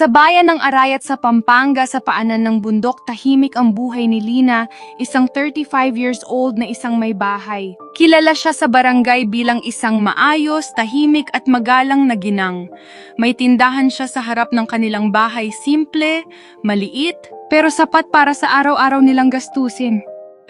Sa bayan ng Arayat sa Pampanga sa paanan ng bundok, tahimik ang buhay ni Lina, isang 35 years old na isang may bahay. Kilala siya sa barangay bilang isang maayos, tahimik at magalang na ginang. May tindahan siya sa harap ng kanilang bahay, simple, maliit, pero sapat para sa araw-araw nilang gastusin.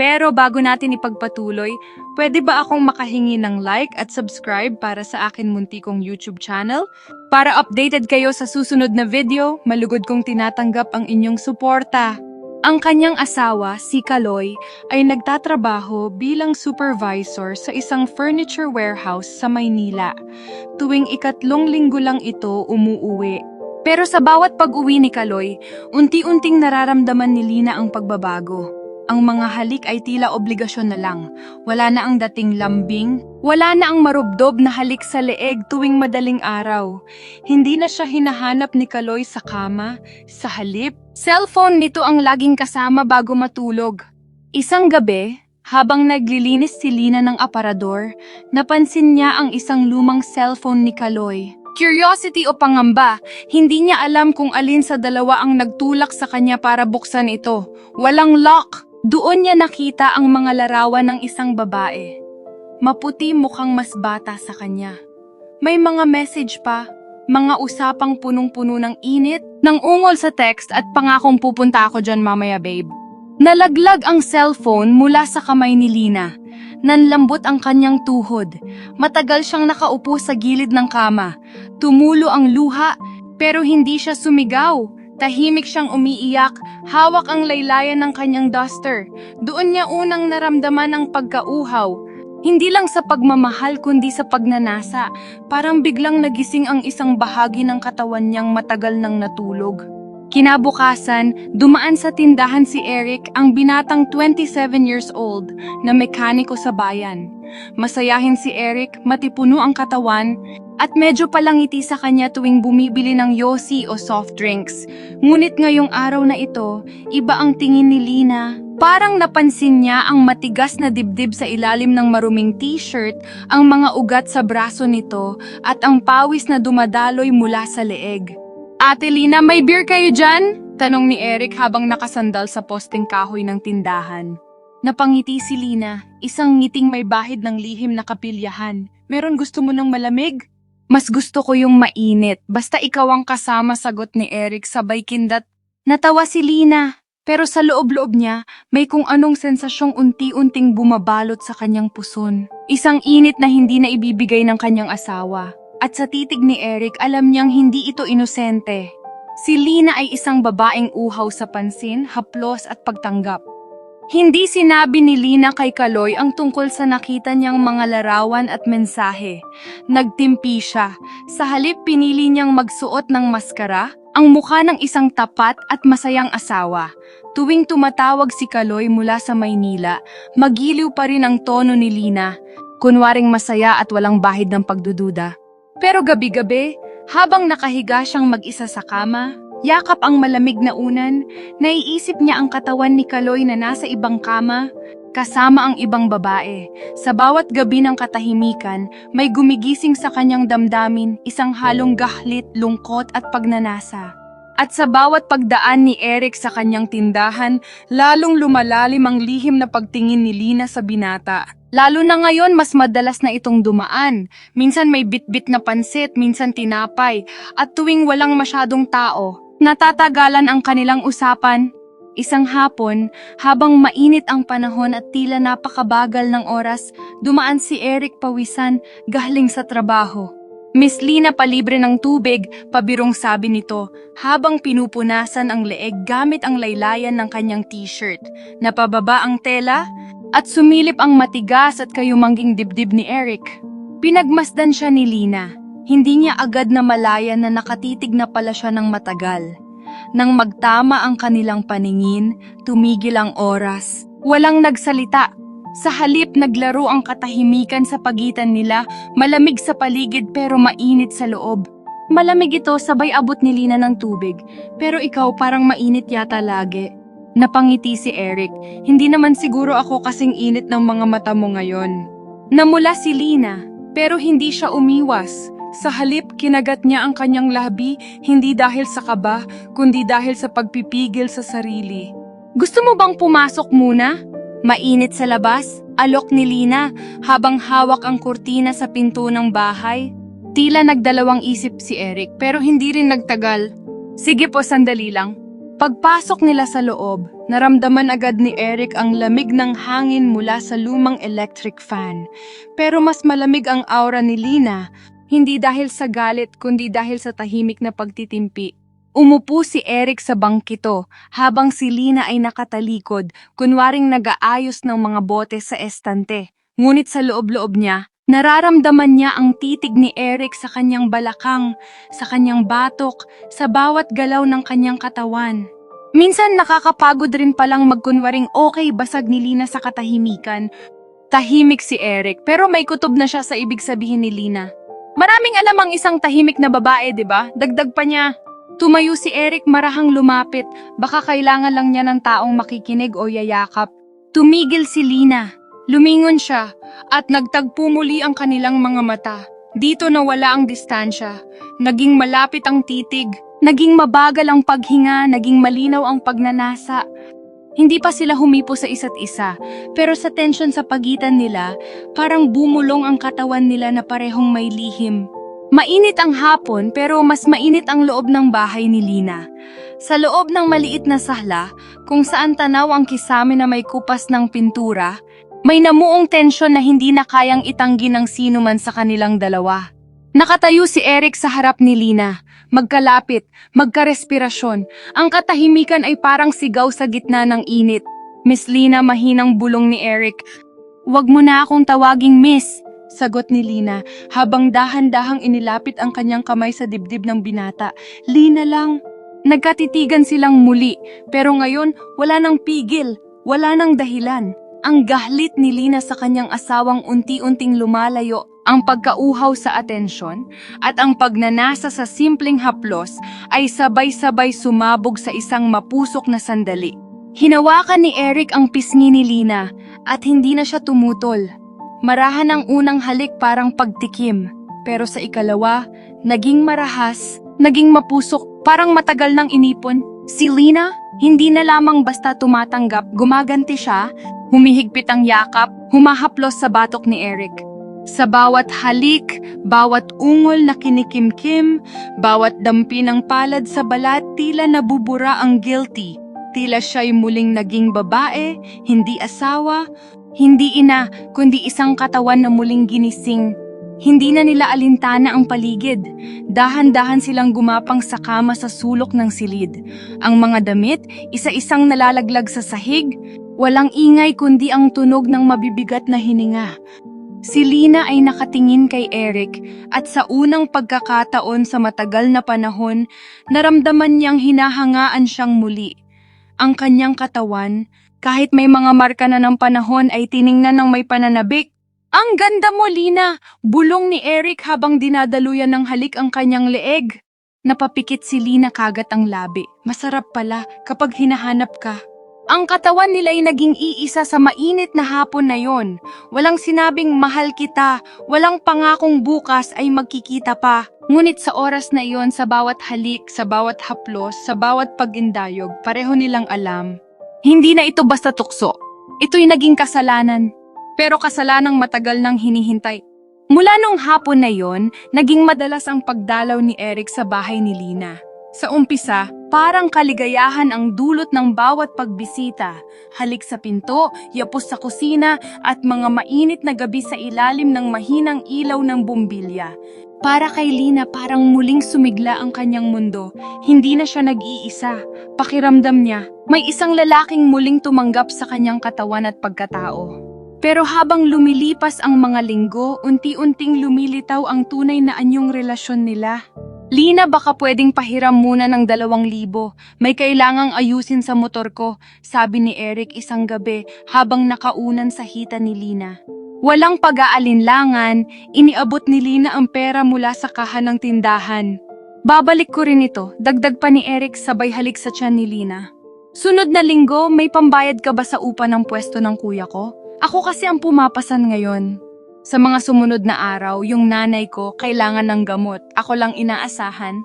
Pero bago natin ipagpatuloy, pwede ba akong makahingi ng like at subscribe para sa akin munti kong YouTube channel? Para updated kayo sa susunod na video, malugod kong tinatanggap ang inyong suporta. Ang kanyang asawa, si Kaloy, ay nagtatrabaho bilang supervisor sa isang furniture warehouse sa Maynila. Tuwing ikatlong linggo lang ito umuuwi. Pero sa bawat pag-uwi ni Kaloy, unti-unting nararamdaman ni Lina ang pagbabago. Ang mga halik ay tila obligasyon na lang. Wala na ang dating lambing, wala na ang marubdob na halik sa leeg tuwing madaling araw. Hindi na siya hinahanap ni Kaloy sa kama, sa halip. Cellphone nito ang laging kasama bago matulog. Isang gabi, habang naglilinis si Lina ng aparador, napansin niya ang isang lumang cellphone ni Kaloy. Curiosity o pangamba, hindi niya alam kung alin sa dalawa ang nagtulak sa kanya para buksan ito. Walang lock! Doon niya nakita ang mga larawan ng isang babae. Maputi mukhang mas bata sa kanya. May mga message pa, mga usapang punong-puno ng init, ng ungol sa text at pangakong pupunta ako dyan mamaya babe. Nalaglag ang cellphone mula sa kamay ni Lina. Nanlambot ang kanyang tuhod. Matagal siyang nakaupo sa gilid ng kama. Tumulo ang luha, pero hindi siya sumigaw. Tahimik siyang umiiyak, hawak ang laylayan ng kanyang duster. Doon niya unang naramdaman ang pagkauhaw. Hindi lang sa pagmamahal kundi sa pagnanasa. Parang biglang nagising ang isang bahagi ng katawan niyang matagal nang natulog. Kinabukasan, dumaan sa tindahan si Eric, ang binatang 27 years old na mekaniko sa bayan. Masayahin si Eric, matipuno ang katawan, at medyo palangiti sa kanya tuwing bumibili ng yosi o soft drinks. Ngunit ngayong araw na ito, iba ang tingin ni Lina. Parang napansin niya ang matigas na dibdib sa ilalim ng maruming t-shirt, ang mga ugat sa braso nito, at ang pawis na dumadaloy mula sa leeg. Ate Lina, may beer kayo dyan? Tanong ni Eric habang nakasandal sa posting kahoy ng tindahan. Napangiti si Lina, isang ngiting may bahid ng lihim na kapilyahan. Meron gusto mo ng malamig? Mas gusto ko yung mainit, basta ikaw ang kasama sagot ni Eric sabay kindat. Natawa si Lina, pero sa loob-loob niya, may kung anong sensasyong unti-unting bumabalot sa kanyang puson. Isang init na hindi na ibibigay ng kanyang asawa. At sa titig ni Eric, alam niyang hindi ito inosente. Si Lina ay isang babaeng uhaw sa pansin, haplos at pagtanggap. Hindi sinabi ni Lina kay Kaloy ang tungkol sa nakita niyang mga larawan at mensahe. Nagtimpi siya. Sa halip pinili niyang magsuot ng maskara, ang mukha ng isang tapat at masayang asawa. Tuwing tumatawag si Kaloy mula sa Maynila, magiliw pa rin ang tono ni Lina. Kunwaring masaya at walang bahid ng pagdududa. Pero gabi-gabi, habang nakahiga siyang mag-isa sa kama, yakap ang malamig na unan, naiisip niya ang katawan ni Kaloy na nasa ibang kama, kasama ang ibang babae. Sa bawat gabi ng katahimikan, may gumigising sa kanyang damdamin, isang halong gahlit, lungkot at pagnanasa. At sa bawat pagdaan ni Eric sa kanyang tindahan, lalong lumalalim ang lihim na pagtingin ni Lina sa binata. Lalo na ngayon, mas madalas na itong dumaan. Minsan may bitbit na pansit, minsan tinapay. At tuwing walang masyadong tao, natatagalan ang kanilang usapan. Isang hapon, habang mainit ang panahon at tila napakabagal ng oras, dumaan si Eric pawisan, galing sa trabaho. Miss Lina palibre ng tubig, pabirong sabi nito, habang pinupunasan ang leeg gamit ang laylayan ng kanyang t-shirt. Napababa ang tela, at sumilip ang matigas at kayumangging dibdib ni Eric. Pinagmasdan siya ni Lina. Hindi niya agad na malaya na nakatitig na pala siya ng matagal. Nang magtama ang kanilang paningin, tumigil ang oras. Walang nagsalita. Sa halip naglaro ang katahimikan sa pagitan nila, malamig sa paligid pero mainit sa loob. Malamig ito sabay abot ni Lina ng tubig, pero ikaw parang mainit yata lagi. Napangiti si Eric. Hindi naman siguro ako kasing init ng mga mata mo ngayon. Namula si Lina, pero hindi siya umiwas. Sa halip, kinagat niya ang kanyang labi, hindi dahil sa kaba, kundi dahil sa pagpipigil sa sarili. Gusto mo bang pumasok muna? Mainit sa labas, alok ni Lina habang hawak ang kurtina sa pinto ng bahay. Tila nagdalawang isip si Eric pero hindi rin nagtagal. Sige po, sandali lang. Pagpasok nila sa loob, naramdaman agad ni Eric ang lamig ng hangin mula sa lumang electric fan. Pero mas malamig ang aura ni Lina, hindi dahil sa galit kundi dahil sa tahimik na pagtitimpi. Umupo si Eric sa bangkito habang si Lina ay nakatalikod, kunwaring nag-aayos ng mga bote sa estante. Ngunit sa loob-loob niya, nararamdaman niya ang titig ni Eric sa kanyang balakang, sa kanyang batok, sa bawat galaw ng kanyang katawan. Minsan nakakapagod rin palang magkunwaring okay basag ni Lina sa katahimikan. Tahimik si Eric pero may kutob na siya sa ibig sabihin ni Lina. Maraming alam ang isang tahimik na babae, di ba? Dagdag pa niya. Tumayo si Eric marahang lumapit, baka kailangan lang niya ng taong makikinig o yayakap. Tumigil si Lina. Lumingon siya at nagtagpo muli ang kanilang mga mata. Dito nawala ang distansya. Naging malapit ang titig. Naging mabagal ang paghinga, naging malinaw ang pagnanasa. Hindi pa sila humipo sa isa't isa, pero sa tension sa pagitan nila, parang bumulong ang katawan nila na parehong may lihim. Mainit ang hapon pero mas mainit ang loob ng bahay ni Lina. Sa loob ng maliit na sahla, kung saan tanaw ang kisame na may kupas ng pintura, may namuong tensyon na hindi na kayang itanggi ng sino man sa kanilang dalawa. Nakatayo si Eric sa harap ni Lina, magkalapit, magkarespirasyon. Ang katahimikan ay parang sigaw sa gitna ng init. Miss Lina mahinang bulong ni Eric. Huwag mo na akong tawaging miss, sagot ni Lina habang dahan-dahang inilapit ang kanyang kamay sa dibdib ng binata. Lina lang. Nagkatitigan silang muli, pero ngayon wala nang pigil, wala nang dahilan. Ang gahlit ni Lina sa kanyang asawang unti-unting lumalayo ang pagkauhaw sa atensyon at ang pagnanasa sa simpleng haplos ay sabay-sabay sumabog sa isang mapusok na sandali. Hinawakan ni Eric ang pisngi ni Lina at hindi na siya tumutol. Marahan ang unang halik parang pagtikim, pero sa ikalawa, naging marahas, naging mapusok, parang matagal nang inipon. Si Lina, hindi na lamang basta tumatanggap, gumaganti siya, humihigpit ang yakap, humahaplos sa batok ni Eric. Sa bawat halik, bawat ungol na kinikimkim, bawat dampi ng palad sa balat, tila nabubura ang guilty. Tila siya'y muling naging babae, hindi asawa, hindi ina, kundi isang katawan na muling ginising. Hindi na nila alintana ang paligid. Dahan-dahan silang gumapang sa kama sa sulok ng silid. Ang mga damit, isa-isang nalalaglag sa sahig. Walang ingay kundi ang tunog ng mabibigat na hininga. Si Lina ay nakatingin kay Eric at sa unang pagkakataon sa matagal na panahon, naramdaman niyang hinahangaan siyang muli. Ang kanyang katawan, kahit may mga marka na ng panahon ay tiningnan ng may pananabik. Ang ganda mo, Lina! Bulong ni Eric habang dinadaluyan ng halik ang kanyang leeg. Napapikit si Lina kagat ang labi. Masarap pala kapag hinahanap ka. Ang katawan nila ay naging iisa sa mainit na hapon na yon. Walang sinabing mahal kita, walang pangakong bukas ay magkikita pa. Ngunit sa oras na iyon, sa bawat halik, sa bawat haplos, sa bawat pagindayog, pareho nilang alam. Hindi na ito basta tukso. Ito'y naging kasalanan. Pero kasalanang matagal nang hinihintay. Mula nung hapon na yon, naging madalas ang pagdalaw ni Eric sa bahay ni Lina. Sa umpisa, parang kaligayahan ang dulot ng bawat pagbisita. Halik sa pinto, yapos sa kusina, at mga mainit na gabi sa ilalim ng mahinang ilaw ng bumbilya. Para kay Lina parang muling sumigla ang kanyang mundo. Hindi na siya nag-iisa. Pakiramdam niya, may isang lalaking muling tumanggap sa kanyang katawan at pagkatao. Pero habang lumilipas ang mga linggo, unti-unting lumilitaw ang tunay na anyong relasyon nila. Lina, baka pwedeng pahiram muna ng dalawang libo. May kailangang ayusin sa motor ko, sabi ni Eric isang gabi habang nakaunan sa hita ni Lina. Walang pag-aalinlangan, iniabot ni Lina ang pera mula sa kaha ng tindahan. Babalik ko rin ito, dagdag pa ni Eric sabay halik sa tiyan ni Lina. Sunod na linggo, may pambayad ka ba sa upa ng pwesto ng kuya ko? Ako kasi ang pumapasan ngayon. Sa mga sumunod na araw, yung nanay ko kailangan ng gamot. Ako lang inaasahan.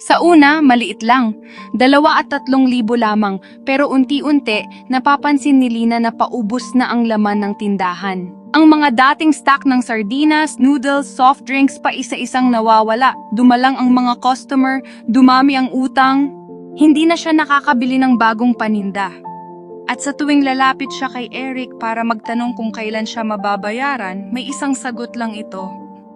Sa una, maliit lang. Dalawa at tatlong libo lamang. Pero unti-unti, napapansin ni Lina na paubos na ang laman ng tindahan. Ang mga dating stock ng sardinas, noodles, soft drinks pa isa-isang nawawala. Dumalang ang mga customer, dumami ang utang. Hindi na siya nakakabili ng bagong paninda. At sa tuwing lalapit siya kay Eric para magtanong kung kailan siya mababayaran, may isang sagot lang ito.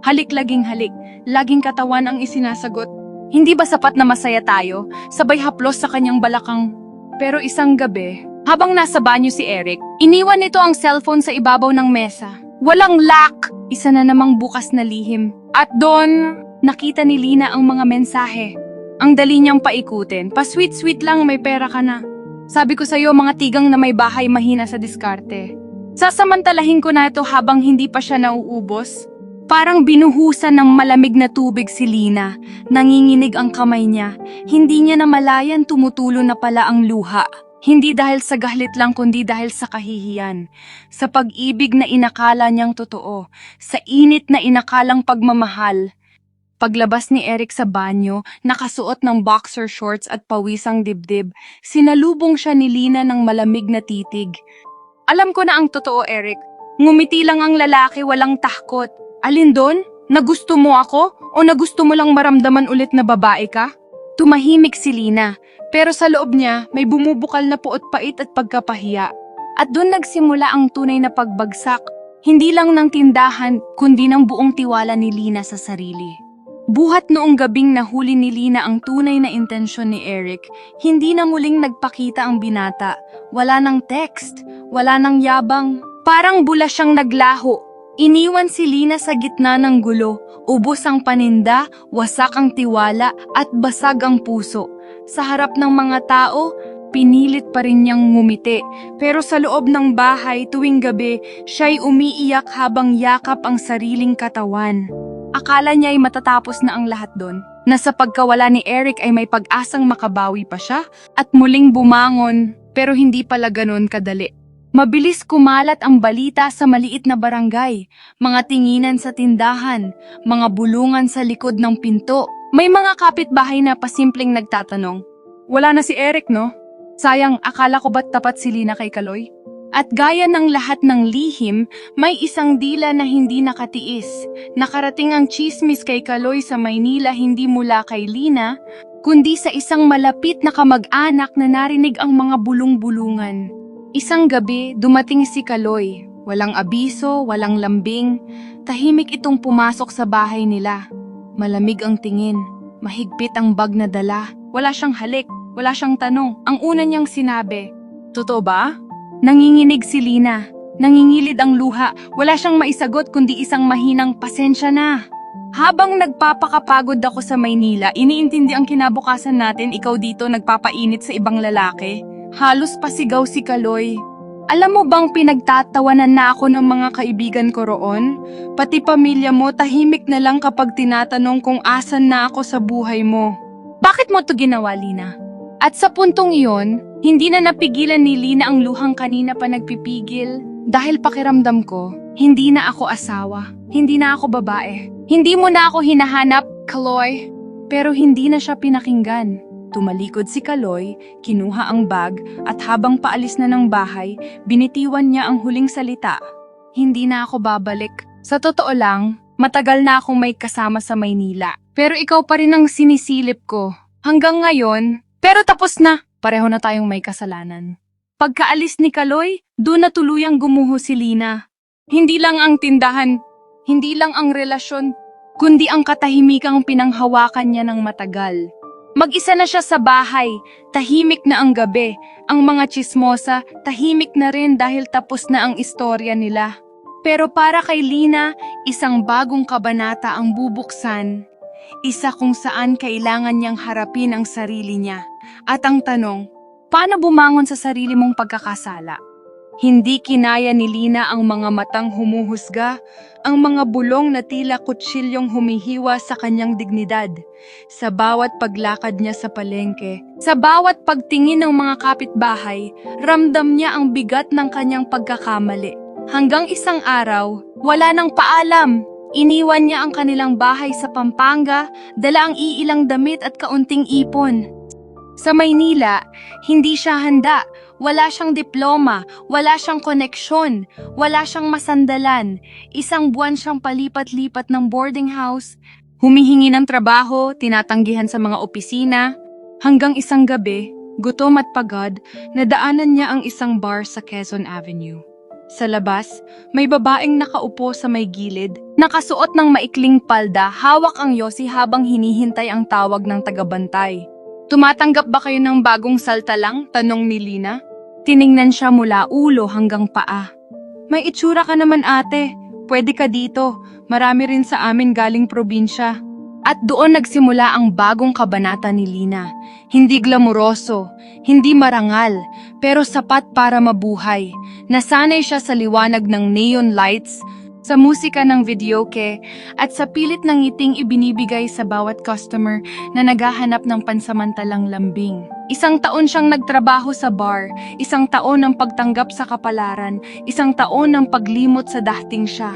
Halik laging halik, laging katawan ang isinasagot. Hindi ba sapat na masaya tayo? Sabay haplos sa kanyang balakang. Pero isang gabi, habang nasa banyo si Eric, iniwan nito ang cellphone sa ibabaw ng mesa. Walang lock! Isa na namang bukas na lihim. At doon, nakita ni Lina ang mga mensahe. Ang dali niyang paikutin. Pa-sweet-sweet lang, may pera ka na. Sabi ko sa'yo, mga tigang na may bahay mahina sa diskarte. Sasamantalahin ko na ito habang hindi pa siya nauubos. Parang binuhusan ng malamig na tubig si Lina. Nanginginig ang kamay niya. Hindi niya namalayan tumutulo na pala ang luha. Hindi dahil sa gahlit lang kundi dahil sa kahihiyan. Sa pag-ibig na inakala niyang totoo. Sa init na inakalang pagmamahal. Paglabas ni Eric sa banyo, nakasuot ng boxer shorts at pawisang dibdib, sinalubong siya ni Lina ng malamig na titig. Alam ko na ang totoo, Eric. Ngumiti lang ang lalaki, walang tahkot. Alin doon? Nagusto mo ako? O nagusto mo lang maramdaman ulit na babae ka? Tumahimik si Lina, pero sa loob niya may bumubukal na puot pait at pagkapahiya. At doon nagsimula ang tunay na pagbagsak, hindi lang ng tindahan, kundi ng buong tiwala ni Lina sa sarili. Buhat noong gabing nahuli ni Lina ang tunay na intensyon ni Eric, hindi na muling nagpakita ang binata. Wala ng text, wala ng yabang. Parang bula siyang naglaho. Iniwan si Lina sa gitna ng gulo, ubos ang paninda, wasak ang tiwala at basag ang puso. Sa harap ng mga tao, pinilit pa rin niyang ngumiti. Pero sa loob ng bahay tuwing gabi, siya'y umiiyak habang yakap ang sariling katawan. Akala niya ay matatapos na ang lahat doon. Na sa pagkawala ni Eric ay may pag-asang makabawi pa siya at muling bumangon pero hindi pala ganon kadali. Mabilis kumalat ang balita sa maliit na barangay, mga tinginan sa tindahan, mga bulungan sa likod ng pinto. May mga kapitbahay na pasimpleng nagtatanong, Wala na si Eric no? Sayang, akala ko ba't tapat si Lina kay Kaloy? At gaya ng lahat ng lihim, may isang dila na hindi nakatiis. Nakarating ang chismis kay Kaloy sa Maynila hindi mula kay Lina, kundi sa isang malapit na kamag-anak na narinig ang mga bulong-bulungan. Isang gabi, dumating si Kaloy. Walang abiso, walang lambing. Tahimik itong pumasok sa bahay nila. Malamig ang tingin. Mahigpit ang bag na dala. Wala siyang halik. Wala siyang tanong. Ang una niyang sinabi, Totoo ba? Nanginginig si Lina. Nangingilid ang luha. Wala siyang maisagot kundi isang mahinang pasensya na. Habang nagpapakapagod ako sa Maynila, iniintindi ang kinabukasan natin ikaw dito nagpapainit sa ibang lalaki. Halos pasigaw si Kaloy. Alam mo bang pinagtatawanan na ako ng mga kaibigan ko roon? Pati pamilya mo tahimik na lang kapag tinatanong kung asan na ako sa buhay mo. Bakit mo to ginawa, Lina? At sa puntong iyon, hindi na napigilan ni Lina ang luhang kanina pa nagpipigil dahil pakiramdam ko, hindi na ako asawa, hindi na ako babae. Hindi mo na ako hinahanap, Kaloy. Pero hindi na siya pinakinggan. Tumalikod si Kaloy, kinuha ang bag at habang paalis na ng bahay, binitiwan niya ang huling salita. Hindi na ako babalik. Sa totoo lang, matagal na akong may kasama sa Maynila. Pero ikaw pa rin ang sinisilip ko. Hanggang ngayon, pero tapos na. Pareho na tayong may kasalanan. Pagkaalis ni Kaloy, doon na tuluyang gumuho si Lina. Hindi lang ang tindahan, hindi lang ang relasyon, kundi ang katahimikang pinanghawakan niya ng matagal. Mag-isa na siya sa bahay, tahimik na ang gabi. Ang mga chismosa, tahimik na rin dahil tapos na ang istorya nila. Pero para kay Lina, isang bagong kabanata ang bubuksan. Isa kung saan kailangan niyang harapin ang sarili niya. At ang tanong, paano bumangon sa sarili mong pagkakasala? Hindi kinaya ni Lina ang mga matang humuhusga, ang mga bulong na tila kutsilyong humihiwa sa kanyang dignidad. Sa bawat paglakad niya sa palengke, sa bawat pagtingin ng mga kapitbahay, ramdam niya ang bigat ng kanyang pagkakamali. Hanggang isang araw, Wala nang paalam. Iniwan niya ang kanilang bahay sa Pampanga, dala ang iilang damit at kaunting ipon. Sa Maynila, hindi siya handa. Wala siyang diploma, wala siyang koneksyon, wala siyang masandalan. Isang buwan siyang palipat-lipat ng boarding house, humihingi ng trabaho, tinatanggihan sa mga opisina. Hanggang isang gabi, gutom at pagod, nadaanan niya ang isang bar sa Quezon Avenue. Sa labas, may babaeng nakaupo sa may gilid, nakasuot ng maikling palda, hawak ang yosi habang hinihintay ang tawag ng tagabantay. Tumatanggap ba kayo ng bagong salta lang? Tanong ni Lina. Tiningnan siya mula ulo hanggang paa. May itsura ka naman ate. Pwede ka dito. Marami rin sa amin galing probinsya. At doon nagsimula ang bagong kabanata ni Lina. Hindi glamuroso, hindi marangal, pero sapat para mabuhay. Nasanay siya sa liwanag ng neon lights, sa musika ng videoke, at sa pilit ng ngiting ibinibigay sa bawat customer na naghahanap ng pansamantalang lambing. Isang taon siyang nagtrabaho sa bar, isang taon ng pagtanggap sa kapalaran, isang taon ng paglimot sa dahting siya.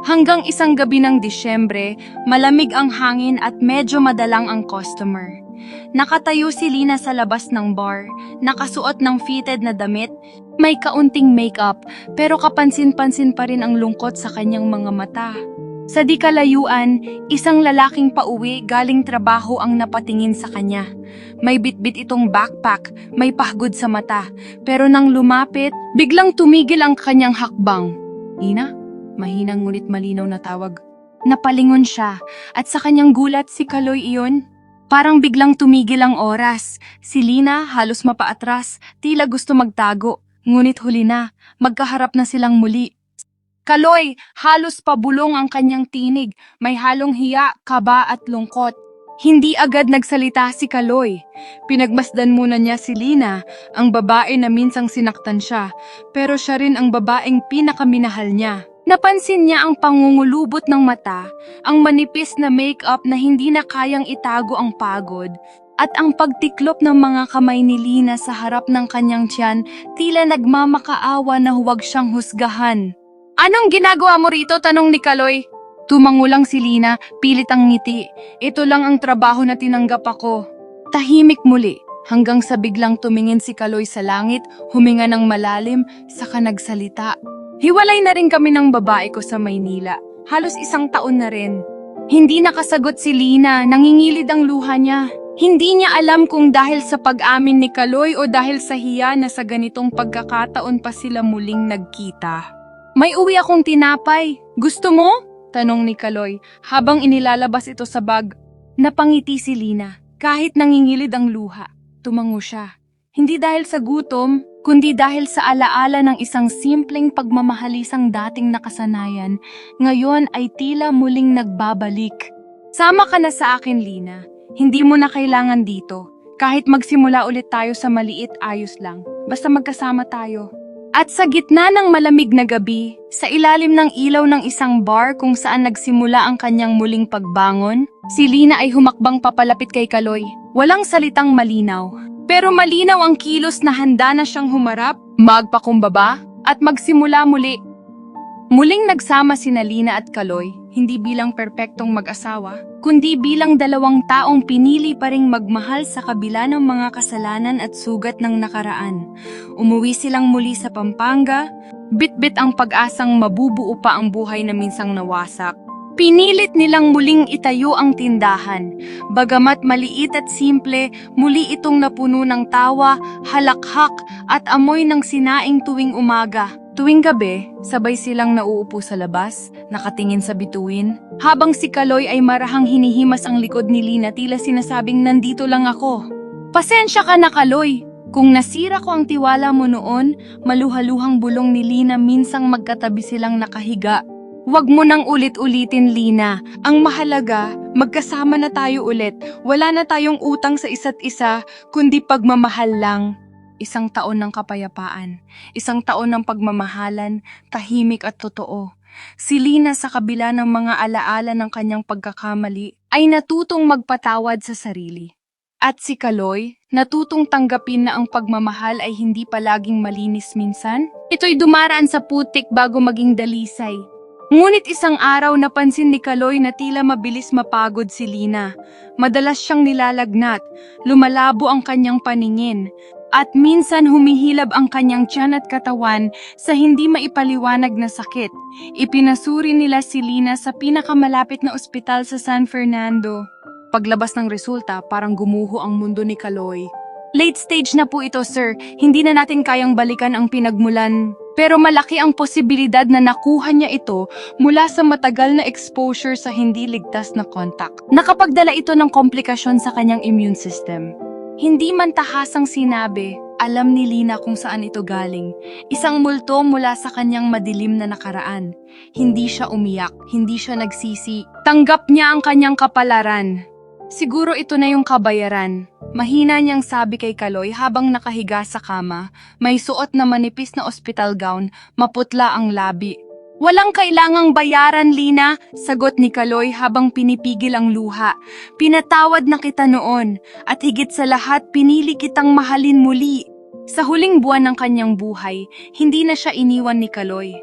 Hanggang isang gabi ng Disyembre, malamig ang hangin at medyo madalang ang customer. Nakatayo si Lina sa labas ng bar, nakasuot ng fitted na damit, may kaunting makeup, pero kapansin-pansin pa rin ang lungkot sa kanyang mga mata. Sa di kalayuan, isang lalaking pauwi galing trabaho ang napatingin sa kanya. May bitbit itong backpack, may pahgod sa mata, pero nang lumapit, biglang tumigil ang kanyang hakbang. Ina? Mahinang ngunit malinaw na tawag. Napalingon siya, at sa kanyang gulat si Kaloy iyon. Parang biglang tumigil ang oras. Si Lina halos mapaatras, tila gusto magtago. Ngunit huli na, magkaharap na silang muli. Kaloy, halos pabulong ang kanyang tinig, may halong hiya, kaba at lungkot. Hindi agad nagsalita si Kaloy. Pinagmasdan muna niya si Lina, ang babae na minsang sinaktan siya, pero siya rin ang babaeng pinakaminahal niya. Napansin niya ang pangungulubot ng mata, ang manipis na makeup na hindi na kayang itago ang pagod, at ang pagtiklop ng mga kamay ni Lina sa harap ng kanyang tiyan tila nagmamakaawa na huwag siyang husgahan. Anong ginagawa mo rito? Tanong ni Kaloy. Tumangulang si Lina, pilit ang ngiti. Ito lang ang trabaho na tinanggap ako. Tahimik muli, hanggang sa biglang tumingin si Kaloy sa langit, huminga ng malalim, saka nagsalita. Hiwalay na rin kami ng babae ko sa Maynila. Halos isang taon na rin. Hindi nakasagot si Lina, nangingilid ang luha niya. Hindi niya alam kung dahil sa pag-amin ni Kaloy o dahil sa hiya na sa ganitong pagkakataon pa sila muling nagkita. May uwi akong tinapay. Gusto mo? Tanong ni Kaloy habang inilalabas ito sa bag. Napangiti si Lina kahit nangingilid ang luha. Tumango siya. Hindi dahil sa gutom, kundi dahil sa alaala ng isang simpleng pagmamahalisang dating nakasanayan, ngayon ay tila muling nagbabalik. Sama ka na sa akin, Lina. Hindi mo na kailangan dito. Kahit magsimula ulit tayo sa maliit, ayos lang. Basta magkasama tayo. At sa gitna ng malamig na gabi, sa ilalim ng ilaw ng isang bar kung saan nagsimula ang kanyang muling pagbangon, si Lina ay humakbang papalapit kay Kaloy. Walang salitang malinaw. Pero malinaw ang kilos na handa na siyang humarap, magpakumbaba, at magsimula muli. Muling nagsama si Lina at Kaloy, hindi bilang perpektong mag-asawa, kundi bilang dalawang taong pinili pa ring magmahal sa kabila ng mga kasalanan at sugat ng nakaraan. Umuwi silang muli sa Pampanga, bitbit ang pag-asang mabubuo pa ang buhay na minsang nawasak. Pinilit nilang muling itayo ang tindahan. Bagamat maliit at simple, muli itong napuno ng tawa, halakhak at amoy ng sinaing tuwing umaga. Tuwing gabi, sabay silang nauupo sa labas, nakatingin sa bituin. Habang si Kaloy ay marahang hinihimas ang likod ni Lina tila sinasabing nandito lang ako. Pasensya ka na Kaloy, kung nasira ko ang tiwala mo noon, maluhaluhang bulong ni Lina minsang magkatabi silang nakahiga. Huwag mo nang ulit-ulitin, Lina. Ang mahalaga, magkasama na tayo ulit. Wala na tayong utang sa isa't isa, kundi pagmamahal lang. Isang taon ng kapayapaan, isang taon ng pagmamahalan, tahimik at totoo. Si Lina sa kabila ng mga alaala ng kanyang pagkakamali ay natutong magpatawad sa sarili. At si Kaloy, natutong tanggapin na ang pagmamahal ay hindi palaging malinis minsan. Ito'y dumaraan sa putik bago maging dalisay. Ngunit isang araw napansin ni Kaloy na tila mabilis mapagod si Lina. Madalas siyang nilalagnat, lumalabo ang kanyang paningin, at minsan humihilab ang kanyang tiyan at katawan sa hindi maipaliwanag na sakit. Ipinasuri nila si Lina sa pinakamalapit na ospital sa San Fernando. Paglabas ng resulta, parang gumuho ang mundo ni Kaloy. Late stage na po ito, sir. Hindi na natin kayang balikan ang pinagmulan. Pero malaki ang posibilidad na nakuha niya ito mula sa matagal na exposure sa hindi ligtas na contact. Nakapagdala ito ng komplikasyon sa kanyang immune system. Hindi man tahasang sinabi, alam ni Lina kung saan ito galing. Isang multo mula sa kanyang madilim na nakaraan. Hindi siya umiyak, hindi siya nagsisi. Tanggap niya ang kanyang kapalaran. Siguro ito na yung kabayaran. Mahina niyang sabi kay Kaloy habang nakahiga sa kama, may suot na manipis na ospital gown, maputla ang labi. Walang kailangang bayaran, Lina, sagot ni Kaloy habang pinipigil ang luha. Pinatawad na kita noon, at higit sa lahat pinili kitang mahalin muli. Sa huling buwan ng kanyang buhay, hindi na siya iniwan ni Kaloy.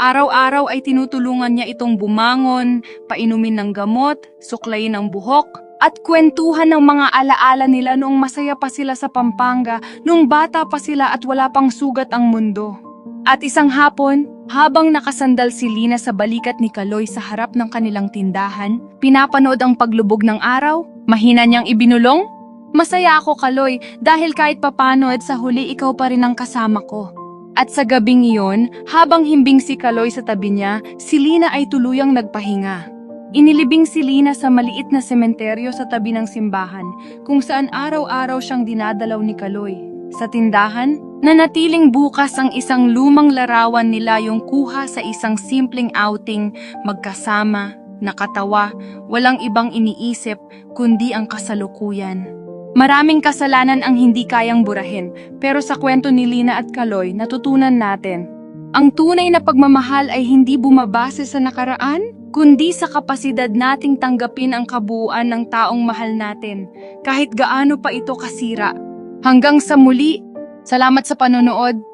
Araw-araw ay tinutulungan niya itong bumangon, painumin ng gamot, suklayin ang buhok, at kwentuhan ng mga alaala nila noong masaya pa sila sa Pampanga, noong bata pa sila at wala pang sugat ang mundo. At isang hapon, habang nakasandal si Lina sa balikat ni Kaloy sa harap ng kanilang tindahan, pinapanood ang paglubog ng araw, mahina niyang ibinulong, Masaya ako, Kaloy, dahil kahit papano at sa huli ikaw pa rin ang kasama ko. At sa gabing iyon, habang himbing si Kaloy sa tabi niya, si Lina ay tuluyang nagpahinga. Inilibing si Lina sa maliit na sementeryo sa tabi ng simbahan, kung saan araw-araw siyang dinadalaw ni Kaloy. Sa tindahan, nanatiling bukas ang isang lumang larawan nila yung kuha sa isang simpleng outing, magkasama, nakatawa, walang ibang iniisip, kundi ang kasalukuyan. Maraming kasalanan ang hindi kayang burahin, pero sa kwento ni Lina at Kaloy, natutunan natin. Ang tunay na pagmamahal ay hindi bumabase sa nakaraan, kundi sa kapasidad nating tanggapin ang kabuuan ng taong mahal natin, kahit gaano pa ito kasira. Hanggang sa muli, salamat sa panonood.